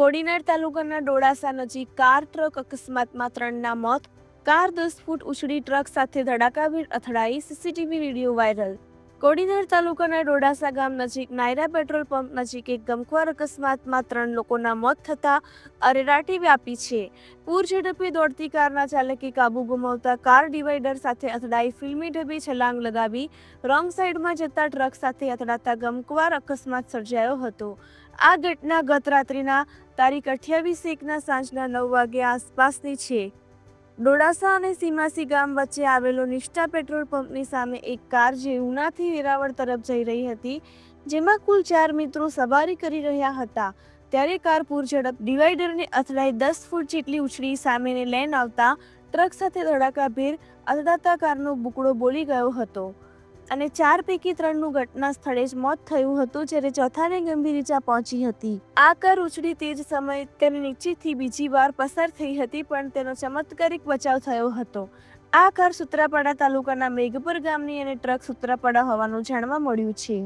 કોડીનાર તાલુકાના ડોળાસા નજીક car truck અકસ્માતમાં ત્રણના મોત. કાર દસ ફૂટ ઉછળી ટ્રક સાથે ધડાકાભેર અથડાઈ. CCTV video viral. કોડીનાર તાલુકાના ડોડાસા ગામ નજીક નાયરા પેટ્રોલ પંપ નજીક એક ગમખ્વાર અકસ્માતમાં ત્રણ લોકોના મોત થતા અરેરાટી વ્યાપી છે. પૂર ઝડપે દોડતી કારના ચાલકે કાબુ ગુમાવતા કાર ડિવાઈડર સાથે અથડાઈ ફિલ્મી ઢબી છલાંગ લગાવી રોંગ સાઈડમાં જતા ટ્રક સાથે અથડાતા ગમખ્વાર અકસ્માત સર્જાયો હતો. આ ઘટના ગત રાત્રિના તારીખ અઠ્યાવીસ એકના સાંજના નવ વાગ્યા આસપાસની છે. ડોડાસા અને સીમાસી ગામ વચ્ચે આવેલો નિષ્ઠા પેટ્રોલ પંપની સામે એક કાર જે ઉનાથી વેરાવળ તરફ જઈ રહી હતી, જેમાં કુલ ચાર મિત્રો સવારી કરી રહ્યા હતા. ત્યારે કાર પૂર ઝડપ ડિવાઈડરને અથડાઈ દસ ફૂટ જેટલી ઉછળી સામેને લેન આવતા ટ્રક સાથે ધડાકાભેર અથડાતા કારનો બુકડો બોલી ગયો હતો. અને ચાર પૈકી ત્રણનું ઘટના સ્થળે જ મોત થયું હતું, જ્યારે ચોથાને ગંભીર ઈજા પહોંચી હતી. આ કર ઉછળી તે જ સમયે તેની નીચેથી બીજી વાર પસાર થઈ હતી, પણ તેનો ચમત્કારિક બચાવ થયો હતો. આ કાર સુત્રાપાડા તાલુકાના મેઘપર ગામની અને ટ્રક સુત્રાપાડા હોવાનું જાણવા મળ્યું છે.